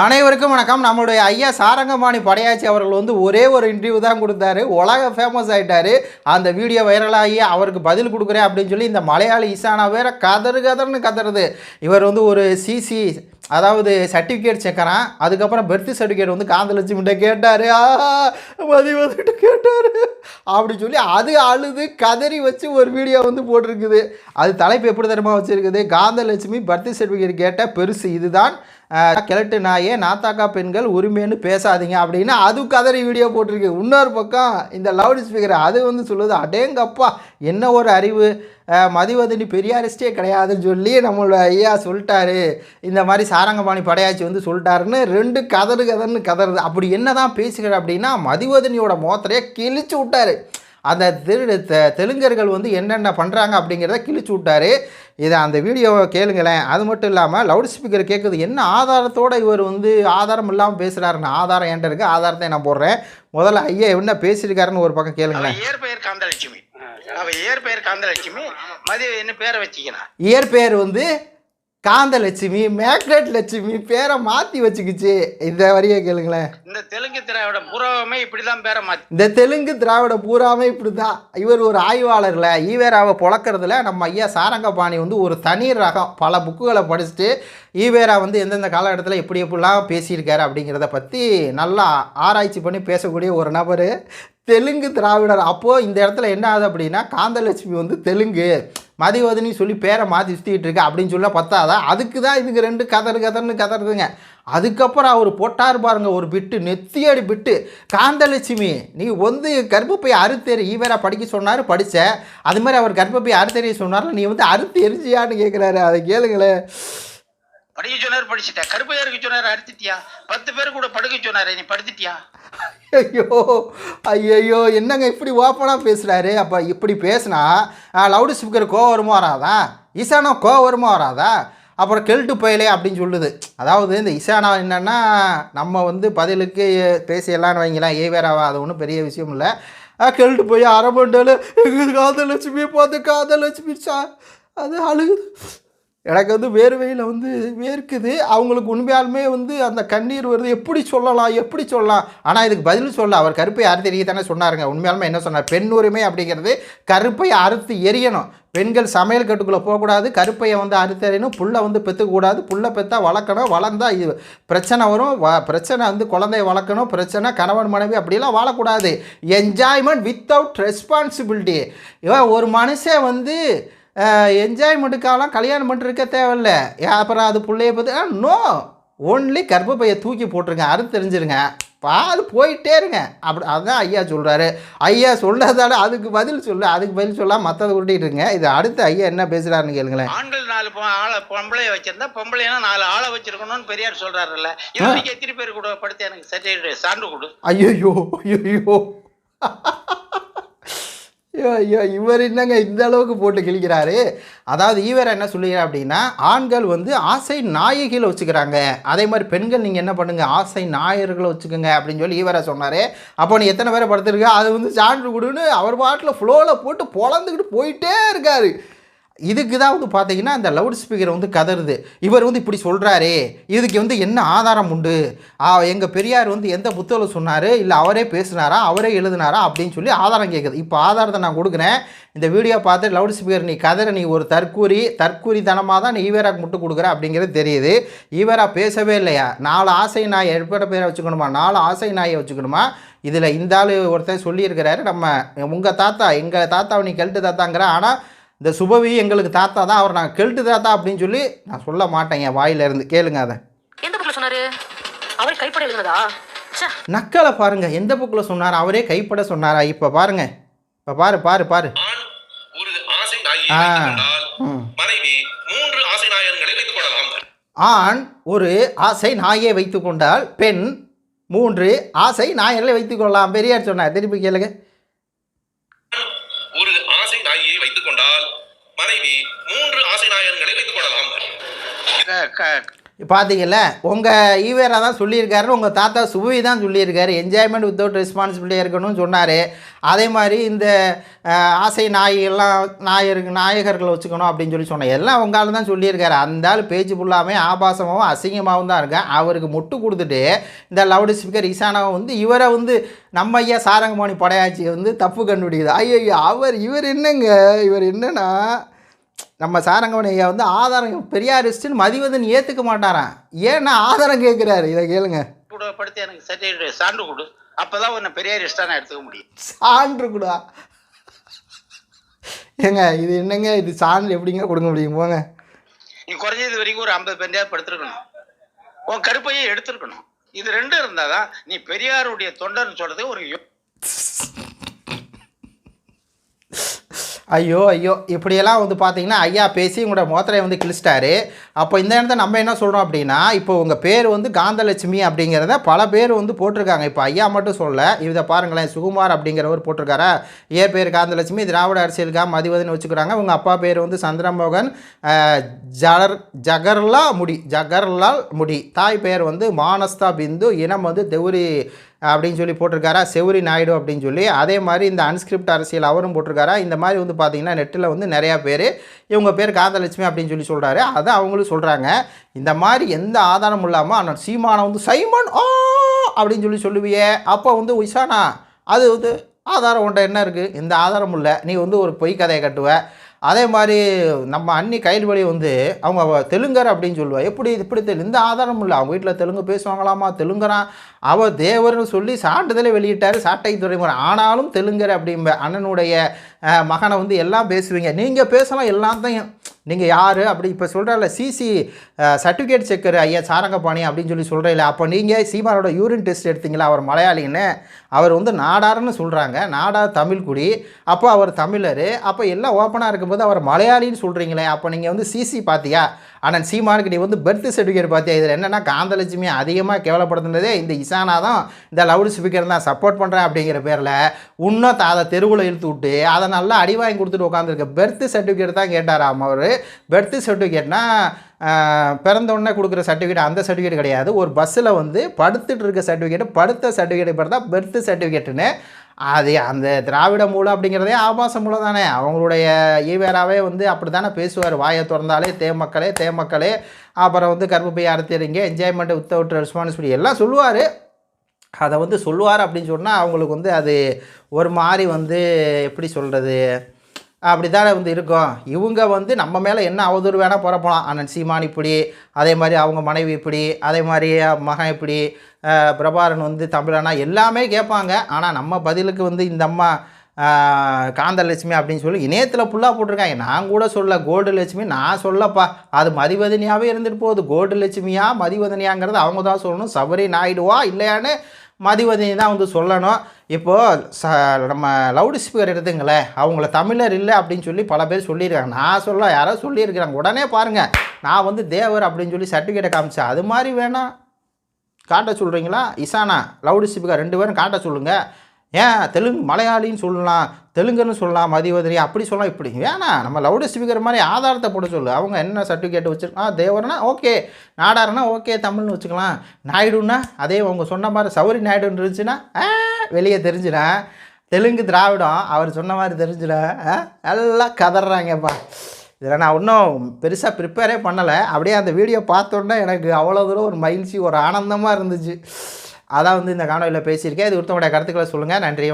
அனைவருக்கும் வணக்கம். நம்மளுடைய ஐயா சாரங்கபாணி படையாச்சி அவர்கள் வந்து ஒரே ஒரு இன்டர்வியூ தான் கொடுத்தாரு. உலக ஃபேமஸ் ஆகிட்டாரு அந்த வீடியோ வைரலாகி அவருக்கு பதில் கொடுக்குறேன் அப்படின்னு சொல்லி இந்த மலையாளி இசானா வேற கதறு கதர்னு கதறது. இவர் வந்து ஒரு சிசி அதாவது சர்டிஃபிகேட் செக்கறான் அதுக்கப்புறம் பர்த் சர்டிஃபிகேட் வந்து காந்தலட்சுமிகிட்ட கேட்டார். மதி வந்துட்டு கேட்டார். அப்படி சொல்லி அது அழுது கதறி வச்சு ஒரு வீடியோ வந்து போட்டிருக்குது. அது தலைப்பு எப்படி தரமா வச்சுருக்குது? காந்தலட்சுமி பர்த் சர்டிஃபிகேட் கேட்ட பெருசு இதுதான். கிழட்டு நாயே நாத்தாக்கா பெண்கள் உரிமைன்னு பேசாதீங்க அப்படின்னு அது கதறி வீடியோ போட்டிருக்கு. இன்னொரு பக்கம் இந்த லவுட் ஸ்பீக்கர் அது வந்து சொல்லுது அடேங்கப்பா என்ன ஒரு அறிவு? மதிவதனி பெரியாரிஸ்டே கிடையாதுன்னு சொல்லி நம்மளோட ஐயா சொல்லிட்டாரு. இந்த மாதிரி சாரங்கபாணி படையாச்சி வந்து சொல்லிட்டாருன்னு ரெண்டு கதறு கதர்னு கதறுது. அப்படி என்ன தான் பேசுகிறார் அப்படின்னா மதிவதனியோட மோத்திரையை கிழிச்சு விட்டாரு. அந்த தெரு தெலுங்கர்கள் வந்து என்னென்ன பண்ணுறாங்க அப்படிங்கிறத கிழிச்சு விட்டாரு. இதை அந்த வீடியோவை கேளுங்களேன். அது மட்டும் இல்லாமல் லவுட் ஸ்பீக்கர் கேட்குது என்ன ஆதாரத்தோடு இவர் வந்து ஆதாரம் இல்லாமல் பேசுகிறாருன்னு ஆதாரம் என்கிட்ட இருக்குது ஆதாரத்தை நான் போடுறேன். முதல்ல ஐயா என்ன பேசியிருக்காருன்னு ஒரு பக்கம் கேளுங்களேன். இயற்பெயர் காந்தலட்சுமி. அவ இயற்பெயர் காந்தலட்சுமி. மதிய என்ன பேரை வச்சுக்கிறான்? இயற்பெயர் வந்து காந்தலட்சுமி மேக்னெட் லட்சுமி பேரை மாற்றி வச்சுக்கிச்சு. இந்த வரியை கேளுங்களேன். இந்த தெலுங்கு திராவிட புறவமே இப்படிதான் பேரை மாத்தி. இந்த தெலுங்கு திராவிட பூராமே இப்படி தான் இவர் ஒரு ஆய்வாளர்ல ஈவேராவை பொழக்கிறதுல நம்ம ஐயா சாரங்கபாணி வந்து ஒரு தனி ரகம். பல புக்குகளை படிச்சுட்டு ஈவேரா வந்து எந்தெந்த காலகட்டத்தில் எப்படி எப்படிலாம் பேசியிருக்காரு அப்படிங்கிறத பற்றி நல்லா ஆராய்ச்சி பண்ணி பேசக்கூடிய ஒரு நபர். தெலுங்கு திராவிடர். அப்போது இந்த இடத்துல என்ன ஆகுது அப்படின்னா காந்தலட்சுமி வந்து தெலுங்கு. மதிவதனி சொல்லி பேரை மாற்றி சுற்றிக்கிட்டு இருக்கு அப்படின்னு சொல்ல பத்தாதா? அதுக்கு தான் இதுக்கு ரெண்டு கதறு கதர்னு கதறுதுங்க. அதுக்கப்புறம் அவர் போட்டார் பாருங்க ஒரு பிட்டு நெத்தியடி பிட்டு. காந்தலட்சுமி நீ வந்து கர்ப்பப்பை அறுத்தெறி ஈவேரா படிக்க சொன்னார் படித்த அது மாதிரி அவர் கர்ப்பப்பை அறுத்தெறிய சொன்னார் நீ வந்து அறுத்து எரிஞ்சியான்னு கேட்குறாரு அதை கேளுங்களேன். படிக்க சொன்னார் படிச்சுட்ட. கருப்பையருக்கு சொன்னார் அறுத்துட்டியா? பத்து பேர் கூட படுக்க சொன்னார் நீ படுத்துட்டியா? ஐயோ ஐயோ என்னங்க இப்படி ஓப்பனாக பேசுகிறாரு அப்போ இப்படி பேசுனா லவுட் ஸ்பீக்கர் கோவம் வருமோ வராதா? ஈசானா கோவம் வருமோ வராதா? அப்புறம் கெல்ட்டு பயலே அப்படின்னு சொல்லுது. அதாவது இந்த இசானா என்னென்னா நம்ம வந்து பதிலுக்கு பேசியெல்லாம் வைங்களேன். ஏவேராவா அது ஒன்றும் பெரிய விஷயம் இல்லை. கெல்ட்டு போய் அரை மண்டல எங்கள் காதலட்சுமி பார்த்து காதலட்சுமி சா அது அழுகுது. எனக்கு வந்து வேர்வையில் வந்து வேர்க்குது. அவங்களுக்கு உண்மையாலுமே வந்து அந்த கண்ணீர் வருது. எப்படி சொல்லலாம் எப்படி சொல்லலாம்? ஆனால் இதுக்கு பதில் சொல்ல அவர் கருப்பை அறுத்து எரிய தானே சொன்னாருங்க. உண்மையாலுமே என்ன சொன்னார்? பெண் உரிமை அப்படிங்கிறது கருப்பை அறுத்து எரியணும் பெண்கள் சமையல் கட்டுக்குள்ளே போகக்கூடாது. கருப்பையை வந்து அறுத்து எறியணும். புல்லை வந்து பெற்றுக்கூடாது புல்லை பெற்றா வளர்க்கணும். வளர்ந்தா இது பிரச்சனை வரும். வ பிரச்சனை வந்து குழந்தைய வளர்க்கணும். பிரச்சனை கணவன் மனைவி அப்படிலாம் வாழக்கூடாது. என்ஜாய்மெண்ட் வித்தவுட் ரெஸ்பான்சிபிலிட்டி இவன் ஒரு மனுஷன் வந்து என்ஜாய்மெண்ட்டுக்காலாம் கல்யாணம் பண்ணிருக்க தேவையில்ல. அப்புறம் அது பிள்ளைய பார்த்து நோ ஓன்லி கர்ப்பப்பையை தூக்கி போட்டுருங்க. அறுத்து தெரிஞ்சிருங்க. பாது போயிட்டே இருங்க. அப்படி அதுதான் ஐயா சொல்கிறாரு ஐயா சொல்றதால அதுக்கு பதில் சொல்லு. அதுக்கு பதில் சொல்லாம மற்றதை உருட்டிட்டு இருங்க. இது அடுத்து ஐயா என்ன பேசுகிறாருன்னு கேளுங்களேன். ஆண்கள் நாலு ஆளை பொம்பளைய வச்சிருந்தா பொம்பளைனா நாலு ஆளை வச்சிருக்கணும்னு பெரியார் சொல்றாருல்ல. இது வரைக்கும் எத்தனை பேர் கூட படுத்து எனக்கு சர்டிஃபிகேட் சான்று கொடு. ஐயோ ஐயோ ஐயோ ஐயோ இவர் என்னங்க இந்த அளவுக்கு போட்டு கிழிக்கிறாரு? அதாவது இவர் என்ன சொல்லுகிறார் அப்படின்னா ஆண்கள் வந்து ஆசை நாயகிகளை வச்சுக்கிறாங்க. அதே மாதிரி பெண்கள் நீங்கள் என்ன பண்ணுங்கள் ஆசை நாயர்களை வச்சுக்கோங்க அப்படின்னு சொல்லி ஈவரா சொன்னார். அப்போ நீ எத்தனை பேரை படுத்துருக்க? அது வந்து சான்று கொடுன்னு அவர் பாட்டில் ஃப்ளோவில் போட்டு பொழந்துக்கிட்டு போயிட்டே இருக்காரு. இதுக்கு தான் வந்து பார்த்தீங்கன்னா அந்த லவுட் ஸ்பீக்கர் வந்து கதறுது. இவர் வந்து இப்படி சொல்கிறாரே இதுக்கு வந்து என்ன ஆதாரம் உண்டு? எங்கள் பெரியார் வந்து எந்த புத்தகம் சொன்னார்? இல்லை அவரே பேசுனாரா? அவரே எழுதினாரா? அப்படின்னு சொல்லி ஆதாரம் கேட்குது இப்போ ஆதாரத்தை நான் கொடுக்குறேன். இந்த வீடியோ பார்த்து லவுட் ஸ்பீக்கர் நீ கதற நீ ஒரு தற்கூரி தனமாக தான் நீ ஈவேராக்கு முட்டு கொடுக்குற அப்படிங்கிறது தெரியுது. ஈவேரா பேசவே இல்லையா? நாலு ஆசை நாய் எப்படி பேரை வச்சுக்கணுமா? நாலு ஆசை நாயை வச்சுக்கணுமா? இதில் இந்த ஆள் ஒருத்தர் சொல்லியிருக்கிறாரு. நம்ம உங்கள் தாத்தா எங்கள் தாத்தாவை நீ கெல்ட்டு தாத்தாங்கிற. ஆனால் இந்த சுபவி எங்களுக்கு தாத்தா தான் அவர் நான் கெல்ட்டு தாத்தா அப்படின்னு சொல்லி நான் சொல்ல மாட்டேன் என் வாயிலிருந்து கேளுங்க அதை. எந்த புக்ல சொன்னாரு? அவர் கைப்பட எழுதுனதா? நக்கலை பாருங்க எந்த புக்கில் சொன்னார் அவரே கைப்பட சொன்னாரா? இப்போ பாருங்க. இப்போ பாரு பாரு பாரு. ஆண் ஒரு ஆசை நாயை ஆ. ஆண் ஒரு ஆசை நாயை வைத்து கொண்டால் பெண் மூன்று ஆசை நாயர்களை வைத்துக் கொள்ளலாம் பெரியார் சொன்னார் திருப்பி கேளுங்க. பார்த்தீங்கல்ல உங்கள் ஈவேரா தான் சொல்லியிருக்காரு உங்கள் தாத்தா சுபவி தான் சொல்லியிருக்காரு. என்ஜாய்மெண்ட் வித்தவுட் ரெஸ்பான்சிபிலிட்டியாக இருக்கணும்னு சொன்னார். அதே மாதிரி இந்த ஆசை நாயெல்லாம் நாயர் நாயகர்களை வச்சுக்கணும் அப்படின்னு சொல்லி சொன்னேன் எல்லாம் உங்களால் தான் சொல்லியிருக்காரு. அந்த ஆள் பேச்சு ஃபுல்லாமே ஆபாசமாகவும் அசிங்கமாகவும் தான் இருக்கேன் அவருக்கு முட்டு கொடுத்துட்டு இந்த லவுட் ஸ்பீக்கர் இசானாவை வந்து இவரை வந்து நம்ம ஐயா சாரங்கபாணி படையாச்சி வந்து தப்பு கண்டுபிடிக்குது. ஐயோ அவர் இவர் என்னங்க? இவர் என்னன்னா நம்ம சாரங்கவன் ஐயா வந்து ஆதாரம் பெரியாரிஸ்ட்டுன்னு மதிவதன் ஏற்றுக்க மாட்டாராம். ஏன்னா ஆதாரம் கேட்குறாரு இதை கேளுங்க. கூட படுத்து எனக்கு சர்டிஃபிகேட் சான்று கொடு. அப்பதான் உன்னை பெரியாரிஸ்டா நான் எடுத்துக்க முடியும். சான்று கூட. ஏங்க இது என்னங்க? இது சான்று எப்படிங்க கொடுக்க முடியும்? போங்க. நீ குறைஞ்சது வரைக்கும் ஒரு ஐம்பது பெண்டையாவது படுத்திருக்கணும். உன் கருப்பையை எடுத்திருக்கணும். இது ரெண்டும் இருந்தாதான் நீ பெரியாருடைய தொண்டர்னு சொல்றது ஒரு ஐயோ ஐயோ இப்படியெல்லாம் வந்து பார்த்தீங்கன்னா ஐயா பேசி உங்களோட மோத்திரையை வந்து கிழிச்சிட்டாரு. அப்போ இந்த இடத்துல நம்ம என்ன சொல்கிறோம் அப்படின்னா இப்போ உங்கள் பேர் வந்து காந்தலட்சுமி அப்படிங்கிறத பல பேர் வந்து போட்டிருக்காங்க. இப்போ ஐயா மட்டும் சொல்ல இதை பாருங்களேன் சுகுமார் அப்படிங்கிறவர் போட்டிருக்காரா? ஏ பேர் காந்தலட்சுமி திராவிட அரசியலுக்காக மதிவதுன்னு வச்சுக்கிறாங்க. உங்கள் அப்பா பேர் வந்து சந்திரமோகன் ஜலர் ஜகர்லா முடி ஜகர்லால் முடி. தாய் பெயர் வந்து மானஸ்தா பிந்து இனம் வந்து தெவுரி அப்படின்னு சொல்லி போட்டிருக்காரா? செவுரி நாயுடு அப்படின்னு சொல்லி. அதே மாதிரி இந்த அன்ஸ்கிரிப்ட் அரசியல் அவரும் போட்டிருக்காரா? இந்த மாதிரி வந்து பார்த்திங்கன்னா நெட்டில் வந்து நிறையா பேர் இவங்க பேர் காந்தலட்சுமி அப்படின்னு சொல்லி சொல்கிறாரு அதை அவங்களும் சொல்கிறாங்க இந்த மாதிரி எந்த ஆதாரமும் இல்லாமல் ஆனால் சீமானை வந்து சைமன் ஓ அப்படின்னு சொல்லி சொல்லுவியே. அப்போ வந்து உஷானா அது வந்து ஆதாரம் உண்ட என்ன இருக்குது எந்த ஆதாரமும் இல்லை. நீ வந்து ஒரு பொய் கதையை கட்டுவ. அதே மாதிரி நம்ம அண்ணி கைல்வழி வந்து அவங்க தெலுங்கர் அப்படின்னு சொல்லுவாள் எப்படி இப்படி தெலு இந்த ஆதாரம் இல்லை. அவங்க வீட்டில் தெலுங்கு பேசுவாங்களாமா? தெலுங்கரான் அவ தேவர்னு சொல்லி சான்றிதழை வெளியிட்டார் சாட்டை துறைமுறை. ஆனாலும் தெலுங்கர் அப்படிம்ப அண்ணனுடைய மகனை வந்து எல்லாம் பேசுவீங்க. நீங்கள் பேசலாம் எல்லாத்தையும் நீங்கள் யார்? அப்படி இப்போ சொல்கிறல சிசி சர்டிஃபிகேட் செக்கர் ஐயா சாரங்கபாணி அப்படின்னு சொல்லி சொல்கிறீங்களே அப்போ நீங்கள் சீமானோட யூரின் டெஸ்ட் எடுத்தீங்களா அவர் மலையாளின்னு? அவர் வந்து நாடார்னு சொல்கிறாங்க நாடார் தமிழ்குடி அப்போ அவர் தமிழர். அப்போ எல்லாம் ஓப்பனாக இருக்கும்போது அவர் மலையாளின்னு சொல்கிறீங்களே அப்போ நீங்கள் வந்து சிசி பார்த்தியா ஆனால் சீமானுக்கு நீ வந்து பர்த் சர்டிஃபிகேட் பார்த்தியா இதில் என்னென்னா காந்தலட்சுமி அதிகமாக கேவலப்படுத்துனதே இந்த இசானா தான். இந்த லவுட் ஸ்பீக்கர் தான் சப்போர்ட் பண்ணுறேன் அப்படிங்கிற பேரில் இன்னும் அதை தெருவில் இழுத்து விட்டு அதை நல்லா அடி வாங்கி கொடுத்துட்டு உட்காந்துருக்க பர்த் சர்டிஃபிகேட் தான் கேட்டாராம் அவர். பர்த் சர்டிஃபிகேட்னா பிறந்த உடனே கொடுக்குற சர்டிஃபிகேட் அந்த சர்டிஃபிகேட் கிடையாது. ஒரு பஸ்ஸில் வந்து படுத்துட்டு இருக்க சர்டிஃபிகேட் படுத்த சர்டிஃபிகேட் பேர் தான் பர்த் சர்டிஃபிகேட்டுன்னு அது அந்த திராவிட மூலம் அப்படிங்கிறதே ஆபாச மூலம் தானே. அவங்களுடைய ஈவேராவே வந்து அப்படி தானே பேசுவார். வாயை திறந்தாலே தேமக்களே தேமக்களே அப்புறம் வந்து கர்ப்பப்பை அறுத்திடுங்க என்ஜாய்மெண்ட் வித்தவுட் ரெஸ்பான்சிபிலிட்டி எல்லாம் சொல்லுவார். அதை வந்து சொல்லுவார் அப்படின்னு சொன்னால் அவங்களுக்கு வந்து அது ஒரு மாதிரி வந்து எப்படி சொல்கிறது அப்படி தானே வந்து இருக்கும். இவங்க வந்து நம்ம மேலே என்ன அவதூறு வேணால் பிறப்பலாம் அண்ணன் சீமான் இப்படி அதே மாதிரி அவங்க மனைவி இப்படி அதே மாதிரி மகன் இப்படி பிரபாரன் வந்து தமிழனா எல்லாமே கேட்பாங்க. ஆனால் நம்ம பதிலுக்கு வந்து இந்த அம்மா காந்தலட்சுமி அப்படின்னு சொல்லி இணையத்தில் ஃபுல்லாக போட்டிருக்காங்க. நான் கூட சொல்ல கோல்டு லட்சுமி நான் சொல்லப்பா. அது மதிவதனியாகவே இருந்துட்டு போகுது. கோல்டு லட்சுமியா மதிவதனியாங்கிறது அவங்க தான் சொல்லணும். சபரி நாயுடுவா இல்லையான்னு மதிவதனி தான் வந்து சொல்லணும். இப்போது ச நம்ம லவுட் ஸ்பீக்கர் எடுத்துங்களேன். அவங்கள தமிழர் இல்லை அப்படின்னு சொல்லி பல பேர் சொல்லியிருக்காங்க. நான் சொல்ல யாரோ சொல்லியிருக்கிறாங்க. உடனே பாருங்கள் நான் வந்து தேவர் அப்படின்னு சொல்லி சர்டிஃபிகேட்டை காமிச்சேன் அது மாதிரி வேணாம் காட்ட சொல்கிறீங்களா இசானா லவுட் ஸ்பீக்கர் ரெண்டு பேரும் காட்ட சொல்லுங்கள் ஏன் தெலுங்கு மலையாளின்னு சொல்லலாம் தெலுங்குன்னு சொல்லலாம் மதிவதரி அப்படி சொல்லலாம் இப்படி. வேணாம் நம்ம லவுட் ஸ்பீக்கர் மாதிரி ஆதாரத்தை போட சொல்லு. அவங்க என்ன சர்டிஃபிகேட் வச்சுருக்கான் தேவர்னா ஓகே. நாடாருனா ஓகே தமிழ்னு வச்சுக்கலாம். நாயுடுன்னா அதே அவங்க சொன்ன மாதிரி சௌரி நாயுடுன்னு இருந்துச்சுன்னா ஆ, வெளியே தெரிஞ்சிடா. தெலுங்கு திராவிடம் அவர் சொன்ன மாதிரி தெரிஞ்சிடா. ஆ, நல்லா கதறாங்கப்பா. இதில் நான் இன்னும் பெருசாக ப்ரிப்பேரே பண்ணலை. அப்படியே அந்த வீடியோ பார்த்தோன்னே எனக்கு அவ்வளோ தூரம் ஒரு மகிழ்ச்சி ஒரு ஆனந்தமாக இருந்துச்சு. அதான் வந்து இந்த காணொலியில் பேசியிருக்கேன். இது ஒருத்தவங்களுடைய கருத்துக்களை சொல்லுங்கள் நன்றி